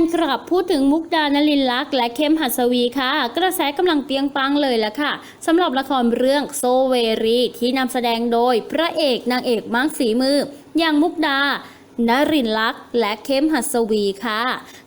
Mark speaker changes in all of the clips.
Speaker 1: นคลับพูดถึงมุกดานลินลักษ์และเข้มหัสวีค่ะ กระแสกำลังเตียงปังเลยละค่ะสำหรับละครเรื่องโซเวรีที่นำแสดงโดยพระเอกนางเอกมากสีมือ อย่างมุกดา นรินลักษ์และเข้มหัสวีค่ะ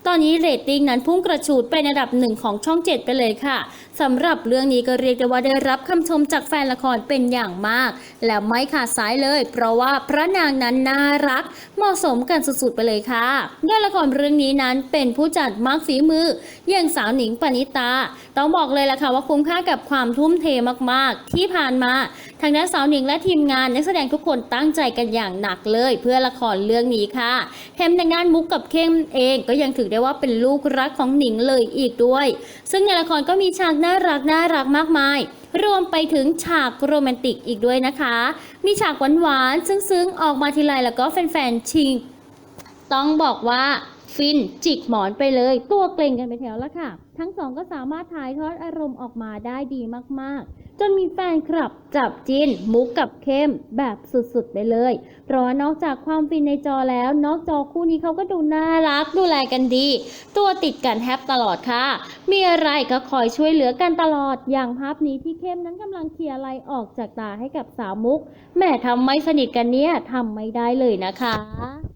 Speaker 1: ตอนนี้เรตติ้งนั้นพุ่งกระฉูดเป็นอันดับหนึ่งของช่องเจ็ดไปเลยค่ะสำหรับเรื่องนี้ก็เรียกได้ว่าได้รับคำชมจากแฟนละครเป็นอย่างมาก และไม่ขาดสายเลย เพราะว่าพระนางนั้นน่ารัก เหมาะสมกันสุดๆไปเลยค่ะด้วยละครเรื่องนี้นั้นเป็นผู้จัดมากฝีมืออย่างสาวหนิงปณิตา ต้องบอกเลยล่ะค่ะว่าคุ้มค่ากับความทุ่มเทมากๆ ที่ผ่านมา ทางด้านสาวหนิงและทีมงานนักแสดงทุกคนตั้งใจกันอย่างหนักเลย เพื่อละครเรื่องนี้ค่ะแถมทางานมุกกับเข้มเองก็ยังถือได้ว่าเป็นลูกรักของหนิงเลยอีกด้วย ซึ่งในละครก็มีฉากน่ารักน่ารักมากมายรวมไปถึงฉากโรแมนติกอีกด้วยนะคะ มีฉากหวานๆ ซึ้งๆ ออกมาทีไรแล้วก็แฟนๆ ชิง ต้องบอกว่าฟินจิกหมอนไปเลย ตัวเกรงกันไปแถวแล้วค่ะ ทั้งสองก็สามารถถ่ายทอดอารมณ์ออกมาได้ดีมากๆ จนมีแฟนคลับจับจินมุกกับเข้มแบบสุดๆไปเลย เพราะว่านอกจากความฟินในจอแล้ว นอกจอคู่นี้เขาก็ดูน่ารักดูแลกันดี ตัวติดกันแฮปตลอดค่ะ มีอะไรก็คอยช่วยเหลือกันตลอด อย่างภาพนี้ที่เข้มนั้นกำลังเคลียร์อะไรออกจากตาให้กับสาวมุกแม่ทำไม่สนิทกันเนี่ยทำไม่ได้เลยนะคะ